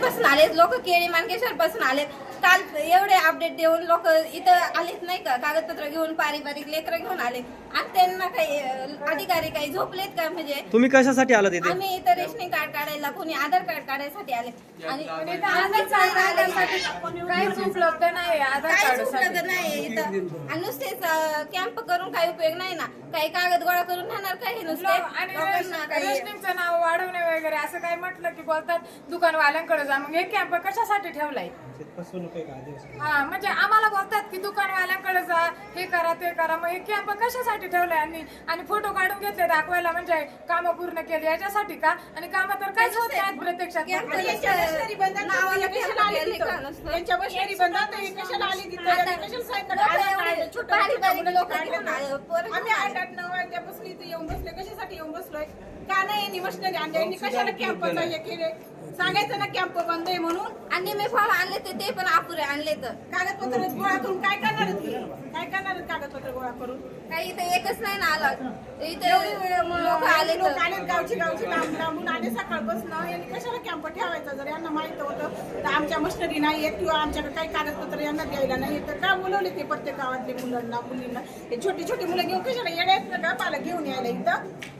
पासून आलेत? लोक केळी मानकेश्वर पासून आलेत. काल एवढे अपडेट देऊन लोक इथं आलेत नाही का? कागदपत्र घेऊन पारिवारिक लेकरं घेऊन आले आणि त्यांना काही अधिकारी काही झोपलेत का? म्हणजे तुम्ही कशासाठी आलात इथे? आम्ही इथं रेशनिंग कार्ड काढायला कोणी आधार कार्ड काढायसाठी आले आणि आधार कार्ड काढण्यासाठी काहीच उपलब्ध नाही आधार काहीच उपलब्ध कार्ड नाही इथं. आणि नुसतेच कॅम्प करून काही उपयोग नाही ना. काही कागद गोळा करून राहणार काही नुसते? आणि लोकांना काही रेशनिंगचं नाव वाढवणे वगैरे असं काही म्हटलं की बोलतात दुकानवाल्यांकडे जा. मग हे कॅम्प कशासाठी ठेवलाय? हा म्हणजे आम्हाला बोलतात की दुकानवाल्यांकडे जा हे करा ते करा. मग हे कॅम्प कशासाठी ठेवलाय आणि आणि फोटो काढून घेतले दाखवायला म्हणजे कामं पूर्ण केली याच्यासाठी का? आणि कामं तर काहीच होत नाहीत प्रत्यक्षात. कॅम्प हे आम्ही घेऊन आठ आठ नऊ वाजल्यापासून इथे येऊन बसले. कशासाठी येऊन बसलोय? का नाही? मशिनरी आणली कशाला हे केले सांगायचं ना कॅम्प बंद आहे म्हणून. आणि मी फॉर्म आणले ते ते पण अपुरे आणले तर. कागदपत्र गोळा करून काय करणार आहेत? काय करणार आहेत कागदपत्र गोळा करून? काही इथं एकच नाही ना आला. इथे एवढे वेळ मग लोक आले लोक तर आलेत गावची गावची लांब लांबून आले सकाळपासून यांनी कशाला कॅम्प ठेवायचा? जर यांना माहीत होतं तर आमच्या मशिनरी नाही आहेत किंवा आमच्याकडे काही कागदपत्र यांना द्यायला नाही तर का बोलवले ते प्रत्येक गावातले मुलांना मुलींना? हे छोटी छोटी मुलं घेऊन कशाला येण्यात का पालक घेऊन यायला इथं.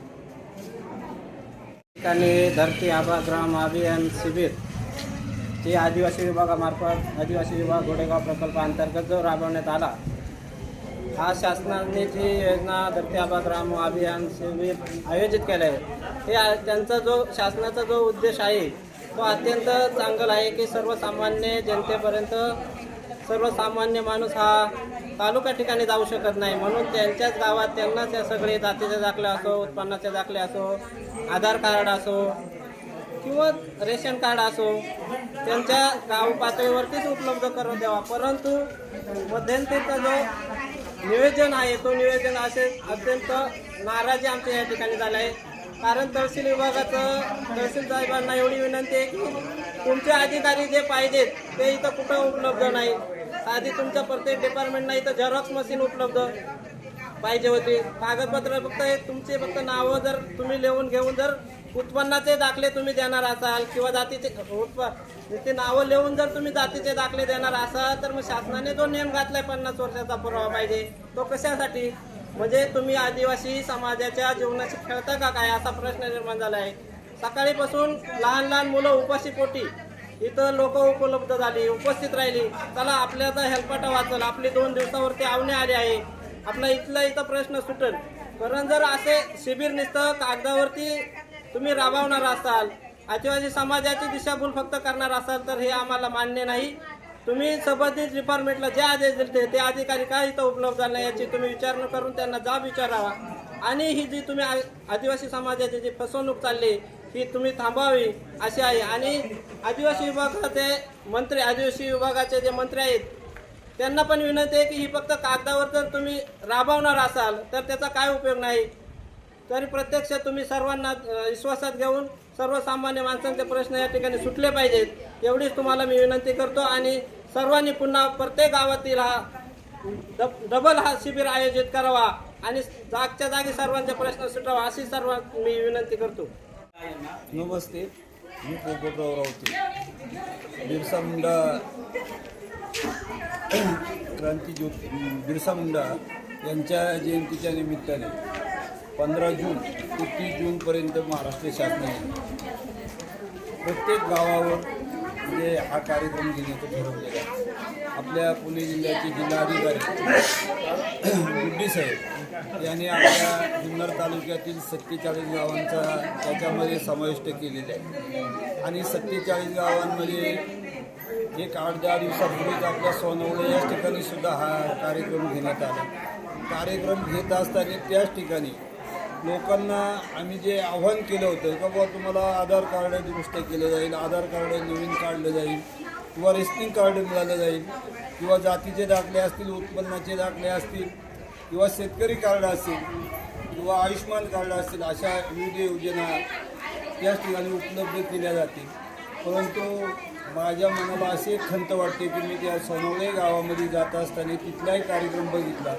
ठिकाणी धरती आबा ग्राम अभियान शिबिर जे आदिवासी विभागामार्फत आदिवासी विभाग गोडेगाव प्रकल्पाअंतर्गत जो राबवण्यात आला हा शासनाने जी योजना धरती आबा ग्राम अभियान शिबिर आयोजित केलं आहे हे त्यांचा जो शासनाचा जो उद्देश आहे तो अत्यंत चांगला आहे की सर्वसामान्य जनतेपर्यंत सर्वसामान्य माणूस हा तालुका ठिकाणी जाऊ शकत नाही. म्हणून त्यांच्याच गावात त्यांनाच या सगळे जातीचे दाखले असो उत्पन्नाचे दाखले असो आधार कार्ड असो किंवा रेशन कार्ड असो त्यांच्या गाव पातळीवरतीच उपलब्ध करून द्यावा. परंतु मध्यंतरीचा जो नियोजन आहे तो नियोजन असे अत्यंत नाराजी आमच्या या ठिकाणी झाला आहे. कारण तहसील विभागाचं तहसील साहेबांना एवढी विनंती आहे की तुमचे अधिकारी जे पाहिजेत ते इथं कुठं उपलब्ध नाही आधी तुमच्या प्रत्येक डिपार्टमेंटला इथं झेरॉक्स मशीन उपलब्ध पाहिजे होती. कागदपत्र फक्त हे तुमचे फक्त नावं जर तुम्ही लिहून घेऊन जर उत्पन्नाचे दाखले तुम्ही देणार असाल किंवा जातीचे उत्प ते नावं लिहून जर तुम्ही जातीचे दाखले देणार असाल तर मग शासनाने जो नियम घातलाय पन्नास वर्षाचा पुरावा पाहिजे. तो कशासाठी? म्हणजे तुम्ही आदिवासी समाजाच्या जीवनाशी खेळता का काय? असा प्रश्न निर्माण झाला आहे सकाळीपासून लहान लहान मुलं उपाशीपोटी इथं लोक उपलब्ध झाली उपस्थित राहिली. चला आपल्याचा हेल्पटा वाचल. आपली दोन दिवसावरती आवणे आली आहे. आपला इथला इथं प्रश्न सुटेल. कारण जर असे शिबिर नुसतं कागदावरती तुम्ही राबवणार असाल आदिवासी समाजाची दिशाभूल फक्त करणार असाल तर हे आम्हाला मान्य नाही. तुम्ही संबंधित डिपार्टमेंटला जे आदेश दिले ते अधिकारी का इथं उपलब्ध झाला नाही याची तुम्ही विचारणा करून त्यांना जाब विचारावा. आणि ही जी तुम्ही आ- आदिवासी समाजाची जी फसवणूक चालली ही तुम्ही थांबावी अशी आहे. आणि आदिवासी विभागाचे मंत्री आदिवासी विभागाचे जे मंत्री आहेत त्यांना पण विनंती आहे की ही फक्त कागदावर जर तुम्ही राबवणार असाल तर त्याचा काय उपयोग नाही. तरी प्रत्यक्ष तुम्ही सर्वांना विश्वासात घेऊन सर्वसामान्य माणसांचे प्रश्न या ठिकाणी सुटले पाहिजेत. एवढीच तुम्हाला मी विनंती करतो आणि सर्वांनी पुन्हा प्रत्येक गावातील हा डब- डबल हा शिबिर आयोजित करावा आणि जागच्या जागी सर्वांचे प्रश्न सुटावा अशी सर्व मी विनंती करतो. नमस्ते मी पोपटराव रावते बिरसा मुंडा क्रांती बिरसा मुंडा यांच्या जयंतीच्या निमित्ताने पंधरा जून ते तीस जूनपर्यंत महाराष्ट्र शासनाने प्रत्येक गावावर म्हणजे हा कार्यक्रम घेण्याचं ठरवलेलं आहे. आपल्या पुणे जिल्ह्याचे जिल्हाधिकारी गुड्डी साहेब यांनी आपल्या जुन्नर तालुक्यातील सत्तेचाळीस गावांचा त्याच्यामध्ये समाविष्ट केलेला आहे. आणि सत्तेचाळीस गावांमध्ये एक आठ दहा दिवसापूर्वीच आपल्या सोनवडे याच ठिकाणी सुद्धा हा कार्यक्रम घेण्यात आला. कार्यक्रम घेत असताना त्याच ठिकाणी लोकांना आम्ही जे आव्हान केलं होतं का बुवा तुम्हाला आधार कार्ड दुरुस्त केलं जाईल आधार कार्ड नवीन काढलं जाईल किंवा रेशनिंग कार्ड मिळालं जाईल किंवा जातीचे दाखले असतील उत्पन्नाचे दाखले असतील किंवा शेतकरी कार्ड असतील किंवा आयुष्यमान कार्ड असतील अशा विविध योजना त्याच ठिकाणी उपलब्ध केल्या जातील. परंतु माझ्या मनाला असे खंत वाटते की मी त्या सोनवणे गावामध्ये जात असताना तिथलाही कार्यक्रम बघितला.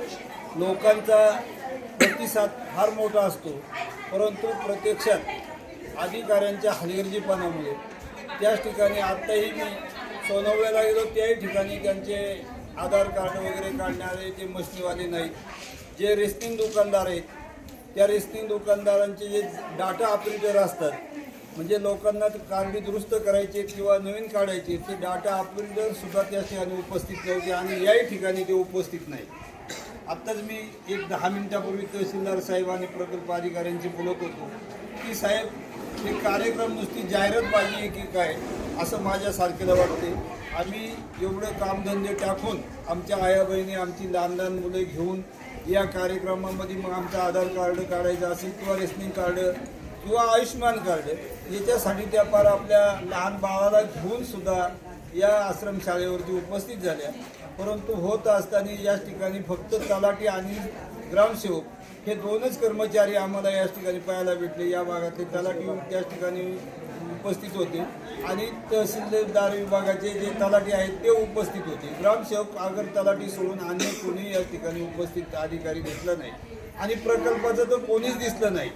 लोकांचा प्रतिसाद फार मोठा असतो परंतु प्रत्यक्षात अधिकाऱ्यांच्या हलगर्जीपणामुळे. त्याच ठिकाणी आत्ताही मी सोनवळ्याला गेलो त्याही ठिकाणी त्यांचे आधार कार्ड वगैरे काढणारे जे मशनीवाले नाहीत जे रेस्टिंग दुकानदार आहेत त्या रेस्टिंग दुकानदारांचे जे डाटा ऑपरेटर असतात म्हणजे लोकांना ते कार्ड दुरुस्त करायचे किंवा नवीन काढायचे ते डाटा ऑपरेटरसुद्धा त्या ठिकाणी उपस्थित नव्हते आणि याही ठिकाणी ते उपस्थित नाही आत्ताच मी एक दहा मिनिटापूर्वी तहसीलदार साहेब आणि प्रकल्प अधिकाऱ्यांशी बोलत होतो की साहेब हे कार्यक्रम नुसती जाहिरातबाजी आहे की काय? असं माझ्यासारख्याला वाटते. आम्ही एवढं कामधंदे टाकून आमच्या आया बहिणी आमची लहान लहान मुलं घेऊन या कार्यक्रमामध्ये मग आमचं आधार कार्ड काढायचं असेल किंवा रेशनिंग कार्ड किंवा आयुष्यमान कार्ड याच्यासाठी त्या पार आपल्या लहान बाळाला घेऊन सुद्धा या आश्रमशाळेवरती उपस्थित झाल्या. परंतु होत असताना याच ठिकाणी फक्त तलाठी आणि ग्रामसेवक हे दोनच कर्मचारी आम्हाला याच ठिकाणी पाहायला भेटले. या भागातले तलाठी त्याच ठिकाणी उपस्थित होते. आणि तहसीलदार विभागाचे जे तलाठी आहेत ते उपस्थित होते. ग्रामसेवक आगर तलाठी सोडून आणि कोणी या ठिकाणी उपस्थित अधिकारी दिसला नाही. आणि प्रकल्पाचं तर कोणीच दिसलं नाही.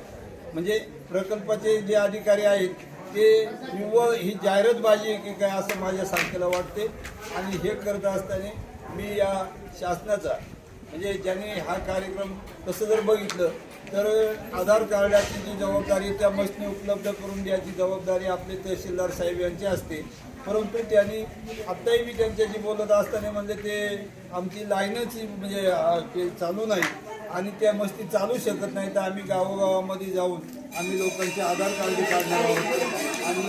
म्हणजे प्रकल्पाचे जे अधिकारी आहेत ते निव्वळ ही जाहिरातबाजी आहे की काय असं माझ्या सारखेला वाटते. आणि हे करत असताना मी या शासनाचा म्हणजे ज्यांनी हा कार्यक्रम तसं जर बघितलं तर आधार कार्डाची जी जबाबदारी त्या मशनी उपलब्ध करून द्यायची जबाबदारी आपले तहसीलदार साहेब यांची असते. परंतु त्यांनी आत्ताही मी त्यांच्याशी बोलत असताना म्हणजे ते आमची लाईनच म्हणजे ते चालू नाही. आणि त्या मस्ती चालू शकत नाही तर आम्ही गावोगावामध्ये जाऊन आम्ही लोकांचे आधार कार्ड काढणार आहोत. आणि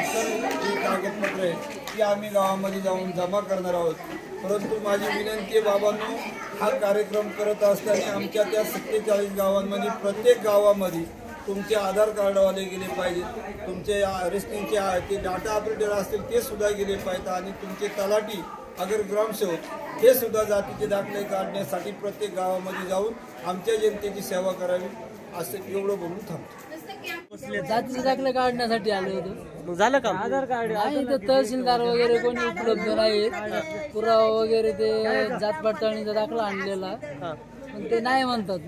इतर जी कागदपत्र आहेत ती आम्ही गावामध्ये जाऊन जमा करणार आहोत. परंतु माझी विनंती आहे बाबांनो हा कार्यक्रम करत असताना आमच्या त्या सत्तेचाळीस गावांमध्ये प्रत्येक गावामध्ये तुमचे आधार कार्डवाले गेले पाहिजेत. तुमचे रेस्टिंगचे ते डाटा ऑपरेटर असतील ते सुद्धा गेले पाहिजेत. आणि तुमचे तलाठी अगर ग्रामसेवक हे सुद्धा जातीचे दाखले काढण्यासाठी प्रत्येक गावामध्ये जाऊन आमच्या जनतेची सेवा करावी असं एवढं बोलून थांबतो. जातीचे दाखले काढण्यासाठी आलो होतो. झालं का आधार कार्ड नाही तर तहसीलदार वगैरे कोणी उपलब्ध नाहीत. पुरावा वगैरे ते जात पडताळणीचा दाखला आणलेला. ते नाही म्हणतात.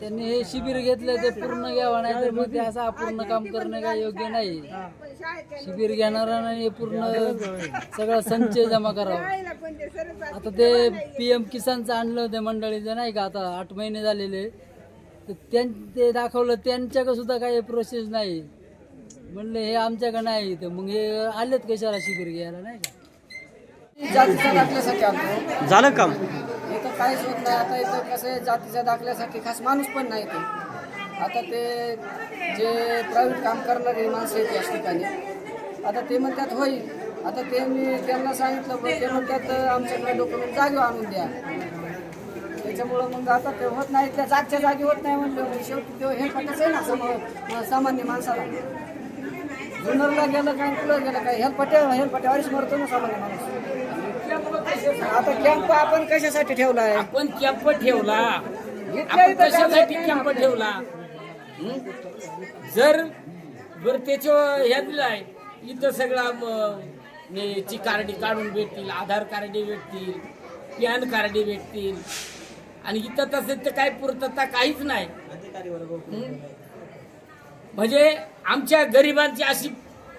त्यांनी हे शिबिर घेतलं ते पूर्ण घ्यावं नाही तर मग ते असं अपूर्ण काम करणं काय योग्य नाही. शिबिर घेणाऱ्यांना नाही पूर्ण सगळा संचय जमा करावा. आता ते पी एम किसानचं आणलं होतं मंडळीचं नाही का? आता आठ महिने झालेले. तर त्यां ते दाखवलं त्यांच्याकडे सुद्धा काही प्रोसेस नाही. म्हणले हे आमच्याकडे नाही. तर मग हे आलेत कशाला शिबिर घ्यायला नाही का? जातीच्या दाखल्यासाठी आलो झालं काम? इथं काहीच होत नाही. आता इथं कसं आहे जातीच्या दाखल्यासाठी खास माणूस पण नाही ते आता ते जे प्रायव्हेट काम करणारे माणसं आहेत या ठिकाणी आता ते म्हणतात होईल. आता ते मी त्यांना सांगितलं पण ते म्हणतात आमच्याकडे डॉक्युमेंट जागी आणून द्या. त्याच्यामुळं मग आता ते होत नाही. त्या जागच्या जागी होत नाही म्हणलं. मग शेवटी ते हे पटच आहे ना सम सामान्य माणसाला. जुन्नरला गेलं काय तुला गेलं काय हेलपट्या हेलपट्यावरच मरतो ना सामान्य माणूस. आता कॅम्प आपण कशासाठी ठेवला आहे आपण कॅम्प ठेवला. आपण कशासाठी कॅम्प ठेवला? हं? जर बर त्याच्या ह्या दिलाय इथं सगळा म, ने ची कार्डी काढून भेटतील आधार कार्डे भेटतील पॅन कार्डे भेटतील. आणि इथं तसं तर काही पूर्तता काहीच नाही. हं? म्हणजे आमच्या गरिबांची अशी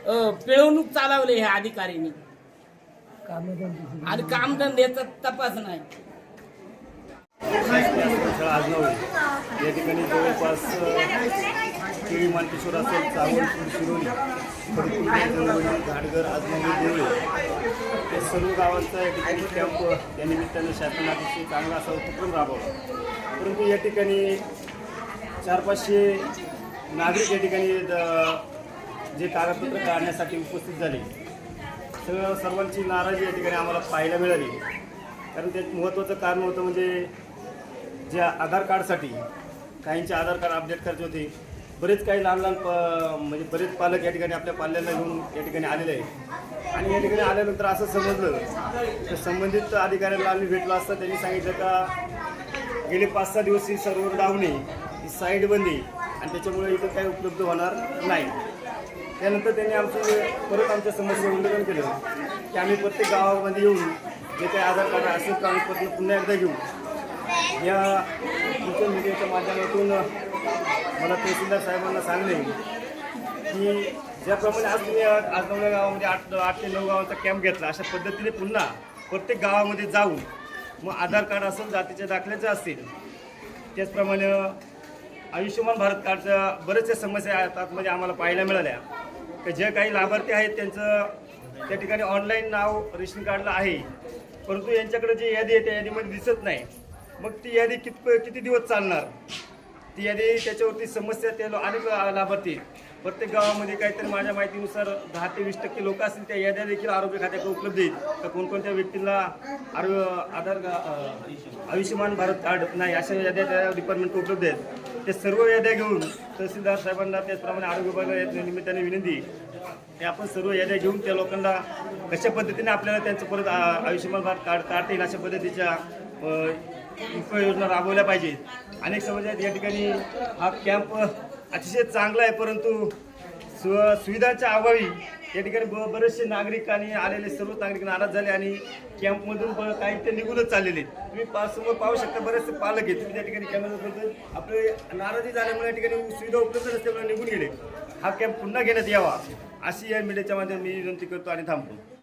अ, पिळवणूक चालवली ह्या अधिकाऱ्यांनी आणि कामधंद्याचा तपास नाही. आज नव्हे या ठिकाणी जवळपास केळी मानकेश्वर असेल चावण शिरोली घाटघर आजनवी देवळे. या सर्व गावांचा या ठिकाणी कॅम्प या निमित्तानं अतिशय चांगला असा उपक्रम राबवला. परंतु या ठिकाणी चार पाचशे नागरिक या ठिकाणी द- जे कागदपत्र काढण्यासाठी उपस्थित झाले. सगळं सर्वांची नाराजी या ठिकाणी आम्हाला पाहायला मिळाली. कारण त्यात महत्त्वाचं कारण होतं म्हणजे ज्या आधार कार्डसाठी काहींचे आधार कार्ड अपडेट करायचे होते बरेच काही लहान लहान प म्हणजे बरेच पालक या ठिकाणी आपल्या पाल्याला घेऊन या ठिकाणी आलेले आहे आणि या ठिकाणी आल्यानंतर असं समजलं तर संबंधित अधिकाऱ्यांना आम्ही भेटलो असता त्यांनी सांगितलं का गेले पाच सहा दिवस ही सर्व्हर डाऊन आहे ही साईड बंदी आणि त्याच्यामुळे इथं काही उपलब्ध होणार नाही. त्यानंतर त्यांनी आमचं परत आमच्या समस्या उल्लेखन केलं की आम्ही प्रत्येक गावामध्ये येऊन जे काही आधार कार्ड असेल कागदपत्र पुन्हा एकदा घेऊ. या सोशल मीडियाच्या माध्यमातून मला तहसीलदार साहेबांना सांगले की ज्याप्रमाणे आज तुम्ही आज नवल्या गावामध्ये आठ आठ ते नऊ गावांचा कॅम्प घेतला अशा पद्धतीने पुन्हा प्रत्येक गावामध्ये जाऊन मग आधार कार्ड असेल जातीच्या दाखल्याचं असेल त्याचप्रमाणे आयुष्यमान भारत कार्डच्या बरेचशा समस्या आतमध्ये आम्हाला पाहायला मिळाल्या. जे काही लाभार्थी आहेत त्यांचं त्या ठिकाणी ऑनलाईन नाव रेशन कार्डला आहे. परंतु यांच्याकडे जी यादी आहे त्या यादीमध्ये दिसत नाही. मग ती यादी कित किती दिवस चालणार? ती यादी त्याच्यावरती समस्या ते अनेक लाभार्थी आहेत. प्रत्येक गावामध्ये काहीतरी माझ्या माहितीनुसार दहा ते वीस टक्के लोक असतील त्या याद्या देखील आरोग्य खात्याकडे उपलब्ध आहेत. तर कोणकोणत्या व्यक्तीला आरोग्य आधार का- आयुष्यमान भारत कार्ड नाही अशा याद्या त्या डिपार्टमेंट उपलब्ध आहेत. ते सर्व याद्या घेऊन तहसीलदार साहेबांना त्याचप्रमाणे आरोग्य विभागाला या निमित्ताने विनंती हे आपण सर्व याद्या घेऊन त्या लोकांना कशा पद्धतीने आपल्याला त्यांचं परत आयुष्यमान भारत कार्ड काढता येईल अशा पद्धतीच्या उपाययोजना राबवल्या पाहिजेत. अनेक समस्या आहेत या ठिकाणी हा कॅम्प अतिशय चांगला आहे परंतु सु सुविधांच्या अभावी या ठिकाणी ब बरेचसे नागरिकांनी आलेले सर्व नागरिक नाराज झाले आणि कॅम्पमधून ब- काही ते निघूनच चाललेले तुम्ही पा समोर पाहू शकता बरेचसे पालक आहेत. तुम्ही त्या ठिकाणी कॅमेराबद्दल आपले नाराजी झाल्यामुळे या ठिकाणी सुविधा उपलब्ध नसल्यामुळे निघून गेले. हा कॅम्प पुन्हा घेण्यात यावा अशी या मीडियाच्या माध्यमात मी विनंती करतो आणि थांबतो.